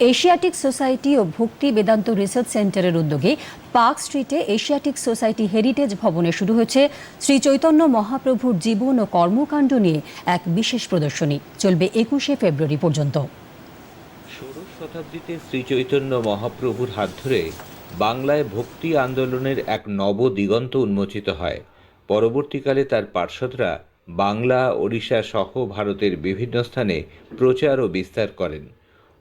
Asiatic society ও Bhakti Vedanta research সেন্টারের উদ্যোগে park স্ট্রিটে এশিয়াটিক সোসাইটি হেরিটেজ ভবনে শুরু হয়েছে শ্রী চৈতন্য মহাপ্রভুর জীবন ও কর্মকাণ্ড নিয়ে এক বিশেষ প্রদর্শনী। চলবে একুশে ফেব্রুয়ারি পর্যন্ত। ষোড়শ শতাব্দীতে শ্রীচৈতন্য মহাপ্রভুর হাত ধরে বাংলায় ভক্তি আন্দোলনের এক নব দিগন্ত উন্মোচিত হয়। পরবর্তীকালে তার পার্ষদরা বাংলা, ওড়িশা সহ ভারতের বিভিন্ন স্থানে প্রচার ও বিস্তার করেন।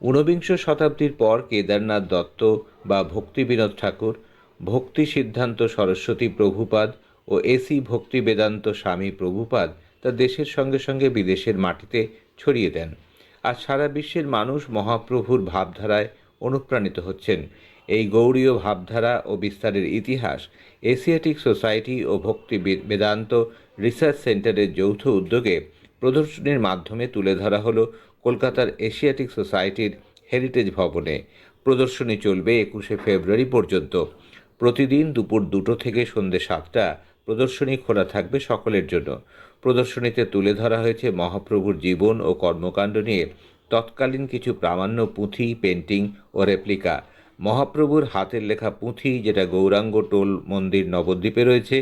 ঊনবিংশ শতাব্দীর পর কেদারনাথ দত্ত বা ভক্তি বিনোদ ঠাকুর, ভক্তি সিদ্ধান্ত সরস্বতী প্রভুপাদ ও এসি ভক্তি বেদান্ত স্বামী প্রভুপাদ তা দেশের সঙ্গে সঙ্গে বিদেশের মাটিতে ছড়িয়ে দেন। আর সারা বিশ্বের মানুষ মহাপ্রভুর ভাবধারায় অনুপ্রাণিত হচ্ছেন। এই গৌড়ীয় ভাবধারা ও বিস্তারের ইতিহাস এশিয়াটিক সোসাইটি ও ভক্তি বেদান্ত রিসার্চ সেন্টারের যৌথ উদ্যোগে প্রদর্শনীর মাধ্যমে তুলে ধরা হলো কলকাতার এশিয়াটিক সোসাইটির হেরিটেজ ভবনে। প্রদর্শনী চলবে একুশে ফেব্রুয়ারি পর্যন্ত। প্রতিদিন দুপুর দুটো থেকে সন্ধ্যে সাতটা প্রদর্শনী খোলা থাকবে সকলের জন্য। প্রদর্শনীতে তুলে ধরা হয়েছে মহাপ্রভুর জীবন ও কর্মকাণ্ড নিয়ে। তৎকালীন কিছু প্রামাণ্য পুঁথি, পেন্টিং ও রেপ্লিকা। মহাপ্রভুর হাতের লেখা পুঁথি, যেটা গৌরাঙ্গ টোল মন্দির নবদ্বীপে রয়েছে।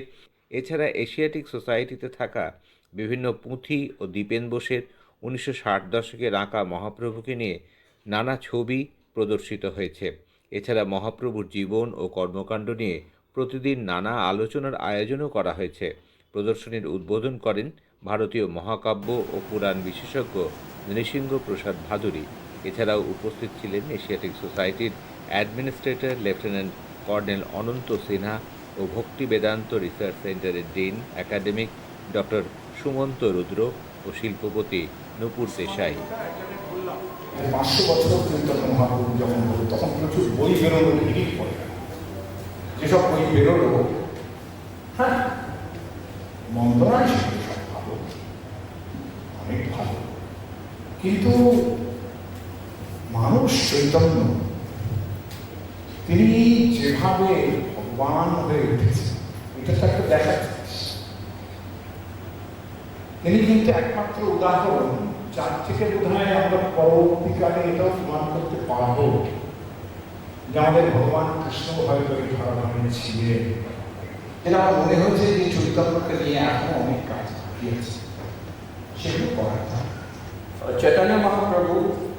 এছাড়া এশিয়াটিক সোসাইটিতে থাকা বিভিন্ন পুঁথি ও দীপেন বোসের উনিশশো ষাট দশকের আঁকা মহাপ্রভুকে নিয়ে নানা ছবি প্রদর্শিত হয়েছে। এছাড়া মহাপ্রভুর জীবন ও কর্মকাণ্ড নিয়ে প্রতিদিন নানা আলোচনার আয়োজনও করা হয়েছে। প্রদর্শনীর উদ্বোধন করেন ভারতীয় মহাকাব্য ও পুরাণ বিশেষজ্ঞ নৃসিংহ প্রসাদ ভাদুরী। এছাড়াও উপস্থিত ছিলেন এশিয়াটিক সোসাইটির administrator, lieutenant colonel Ananta Sinha ও ভক্তি বেদান্ত রিসার্চ সেন্টারের dean, academic doctor Sumanta Rudra ও শিল্পপতি নূপুর দেশাই। পাঁচশো বছর তখন প্রচুর বই বেরোলো যেসব বই বেরোলো হ্যাঁ মন্দ নয় ভালো। অনেক ভালো। কিন্তু মানুষ চৈতন্য, তিনি যেভাবে ভগবান হয়ে উঠেছে এটা তো একটা দেখা জিনিস। তিনি কিন্তু একমাত্র উদাহরণ যার থেকে বোধ হয় আমরা পরবর্তীকালে এটাও প্রমাণ করতে পারবো যে আমাদের ভগবান কৃষ্ণ হয়তো এই ধরনের ছিলেন যেটা আমার মনে হচ্ছে যে চৈতন্যকে নিয়ে এখনো অনেক কাজ বাকি আছে সেগুলো করা যায় Uh, Chaitanya Mahaprabhu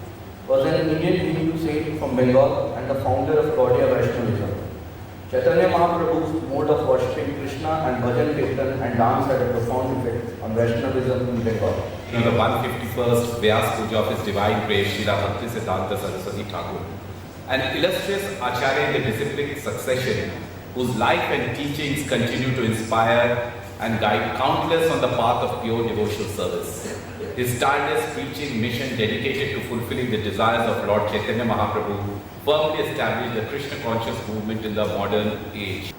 was an Indian Hindu saint from Bengal and the founder of Gaudiya Vaishnavism. Chaitanya Mahaprabhu's mode of worshipping Krishna and bhajan kirtan and dance had a profound effect on Vaishnavism in Bengal. in the 151st Vyas Puja of His Divine Grace Srila Bhakti Siddhanta Saraswati Thakur, an illustrious Acharya in the disciplic succession whose life and teachings continue to inspire and guide countless on the path of pure devotional service. His tireless preaching mission dedicated to fulfilling the desires of Lord Chaitanya Mahaprabhu firmly established the Krishna conscious movement in the modern age.